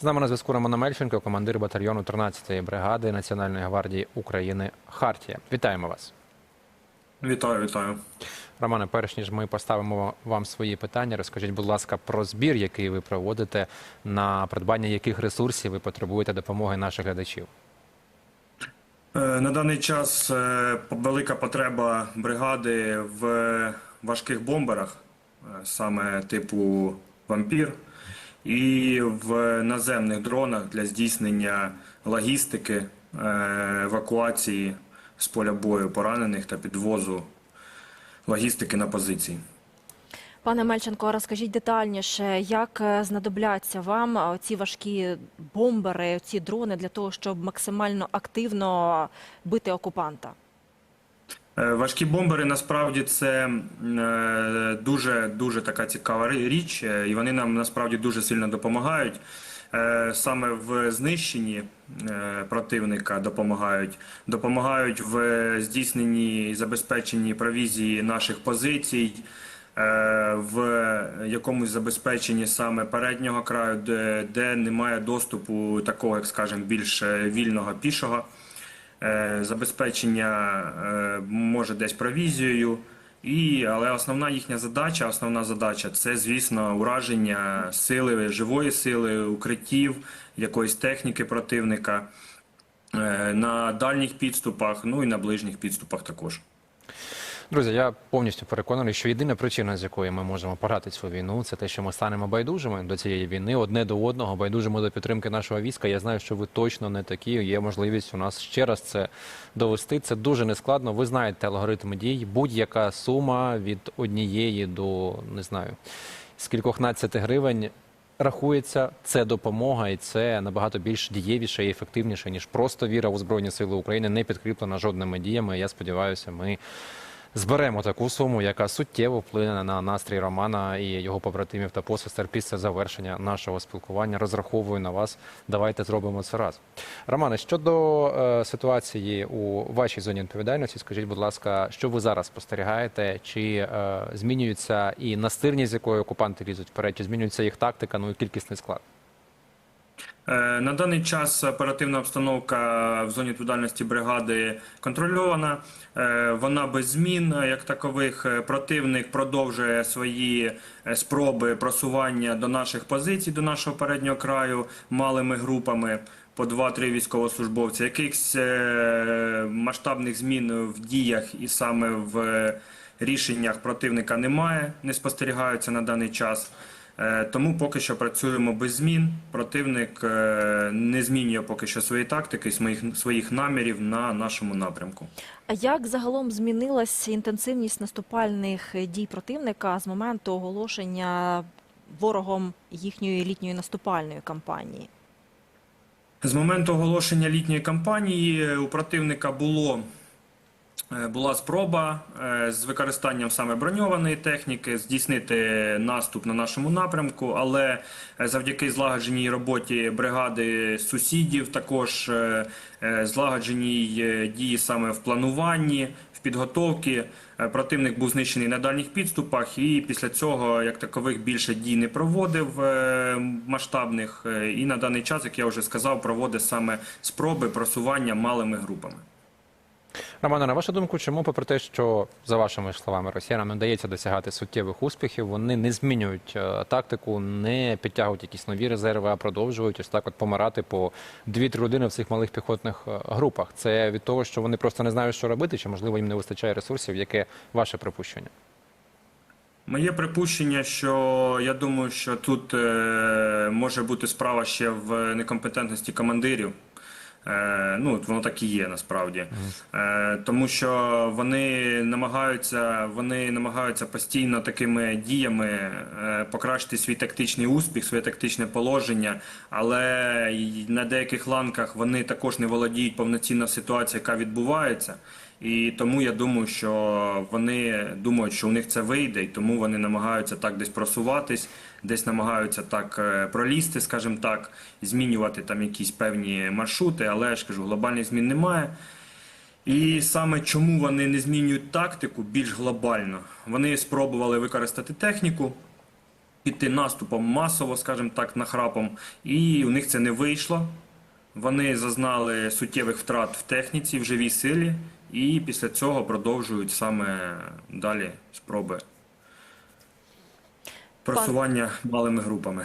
З нами на зв'язку Романа Мельченко, командир батальйону 13-ї бригади Національної гвардії України Хартія. Вітаємо вас. Вітаю, вітаю. Романе, перш ніж ми поставимо вам свої питання, розкажіть, будь ласка, про збір, який ви проводите, на придбання яких ресурсів ви потребуєте допомоги наших глядачів. Е, На даний час е, велика потреба бригади в важких бомберах, е, саме типу вампір, і в наземних дронах для здійснення логістики, е, евакуації з поля бою поранених та підвозу логістики на позиції. Пане Мельченко, розкажіть детальніше, як е, знадобляться вам е, ці важкі бомбери, ці дрони для того, щоб максимально активно бити окупанта? Е, Важкі бомбери насправді це е, дуже дуже така цікава річ, е, і вони нам насправді дуже сильно допомагають. Саме в знищенні противника допомагають, допомагають в здійсненні і забезпеченні провізії наших позицій, в якомусь забезпеченні саме переднього краю, де, де немає доступу такого, як скажемо, більш вільного пішого. Е, забезпечення е, може десь провізією. І, але основна їхня задача, основна задача це, звісно, ураження сили, живої сили, укриттів, якоїсь техніки противника е, на дальніх підступах, ну і на ближніх підступах також. Друзі, я повністю переконаний, що єдина причина, з якої ми можемо порати цю війну, це те, що ми станемо байдужими до цієї війни, одне до одного, байдужими до підтримки нашого війська. Я знаю, що ви точно не такі. Є можливість у нас ще раз це довести. Це дуже нескладно. Ви знаєте алгоритми дій. Будь-яка сума від однієї до не знаю скількох надцяти гривень. Рахується, це допомога, і це набагато більш дієвіше і ефективніше ніж просто віра у збройні сили України, не підкріплена жодними діями. Я сподіваюся, ми зберемо таку суму, яка суттєво вплине на настрій Романа і його побратимів та посестер після завершення нашого спілкування. Розраховую на вас. Давайте зробимо це раз. Романе, щодо е, ситуації у вашій зоні відповідальності, скажіть, будь ласка, що ви зараз спостерігаєте? Чи е, змінюється і настирність, з якою окупанти лізуть вперед, чи змінюється їх тактика, ну і кількісний склад? Е, На даний час оперативна обстановка в зоні відповідальності бригади контрольована. Е, Вона без змін як такових. Е, Противник продовжує свої спроби просування до наших позицій, до нашого переднього краю малими групами. По 2-3 військовослужбовці. Якихось масштабних змін в діях і саме в рішеннях противника немає, не спостерігаються на даний час. Е, Тому поки що працюємо без змін. Противник е, не змінює поки що свої тактики, своїх своїх намірів на нашому напрямку. А як загалом змінилась інтенсивність наступальних дій противника з моменту оголошення ворогом їхньої літньої наступальної кампанії? З моменту оголошення літньої кампанії у противника було. Е, Була спроба е, з використанням саме броньованої техніки здійснити наступ на нашому напрямку, але е, завдяки злагодженій роботі бригади сусідів, також злагодженій дії саме в плануванні, в підготовці, противник був знищений на дальніх підступах, і після цього як такових більше дій не проводив масштабних. І на даний час, як я вже сказав, проводить саме спроби просування малими групами. Романе, на вашу думку, чому, попри те, що за вашими словами росіянам не вдається досягати суттєвих успіхів, вони не змінюють е, тактику, не підтягують якісь нові резерви, а продовжують ось так от помирати по 2-3 години в цих малих піхотних е, групах? Це від того, що вони просто не знають, що робити, чи можливо їм не вистачає ресурсів? Яке ваше припущення? Моє припущення, що я думаю, що тут е, може бути справа ще в некомпетентності командирів. Е, ну, от воно так і є насправді. Е, тому що вони намагаються, вони намагаються постійно такими діями е, покращити свій тактичний успіх, своє тактичне положення, але на деяких ланках вони також не володіють повноцінно ситуацією, яка відбувається. І тому я думаю, що вони думають, що у них це вийде, і тому вони намагаються так десь просуватись, десь намагаються так е, пролізти, скажімо так, змінювати там якісь певні маршрути, але я ж кажу, глобальних змін немає. І саме чому вони не змінюють тактику більш глобально? Вони спробували використати техніку, піти наступом масово, скажімо так, нахрапом, і у них це не вийшло. Вони зазнали суттєвих втрат в техніці, в живій силі, і після цього продовжують саме далі спроби просування малими групами.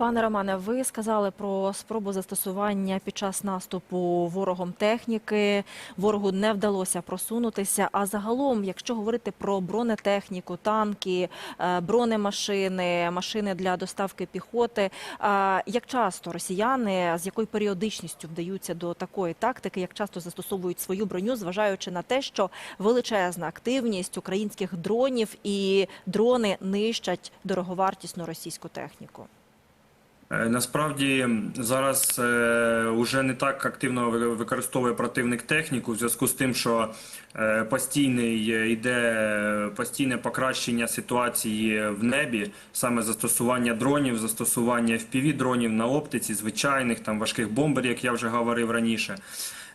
Пане Романе, ви сказали про спробу застосування під час наступу ворогом техніки. Ворогу не вдалося просунутися. А загалом, якщо говорити про бронетехніку, танки, е, бронемашини, машини для доставки піхоти, е, як часто росіяни з якою періодичністю вдаються до такої тактики, як часто застосовують свою броню, зважаючи на те, що величезна активність українських дронів і дрони нищать дороговартісну російську техніку? Е, Насправді зараз вже не так активно ви- використовує противник техніку в зв'язку з тим, що е, постійний е, йде постійне покращення ситуації в небі, саме застосування дронів, застосування fpv дронів на оптиці, звичайних там важких бомбер, як я вже говорив раніше.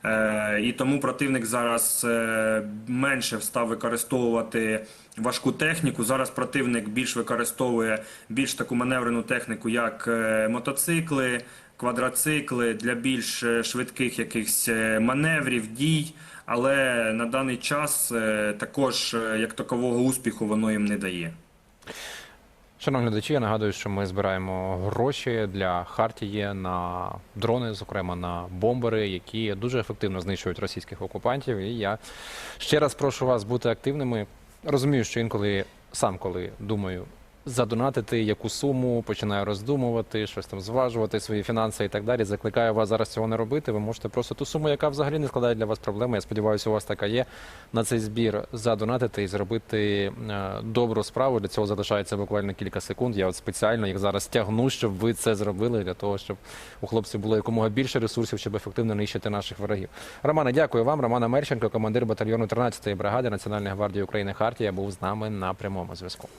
Е, І тому противник зараз е, менше став використовувати важку техніку. Зараз противник більш використовує більш таку маневрену техніку, як е, мотоцикли, квадроцикли для більш швидких якихось маневрів, дій. Але на даний час також як такового успіху воно їм не дає. Шановні глядачі, я нагадую, що ми збираємо гроші для Хартії на дрони, зокрема на бомбери, які дуже ефективно знищують російських окупантів. І я ще раз прошу вас бути активними. Розумію, що інколи сам коли думаю. Задонатити яку суму, починаю роздумувати, щось там зважувати свої фінанси і так далі. Закликаю вас зараз цього не робити. Ви можете просто ту суму, яка взагалі не складає для вас проблеми. Я сподіваюся, у вас така є на цей збір задонатити і зробити е, добру справу. Для цього залишається буквально кілька секунд. Я от спеціально їх зараз тягну, щоб ви це зробили, для того, щоб у хлопців було якомога більше ресурсів, щоб ефективно нищити наших ворогів. Романе, дякую вам. Романа Мерченко, командир батальйону 13-ї бригади Національної гвардії України Хартія, був з нами на прямому зв'язку.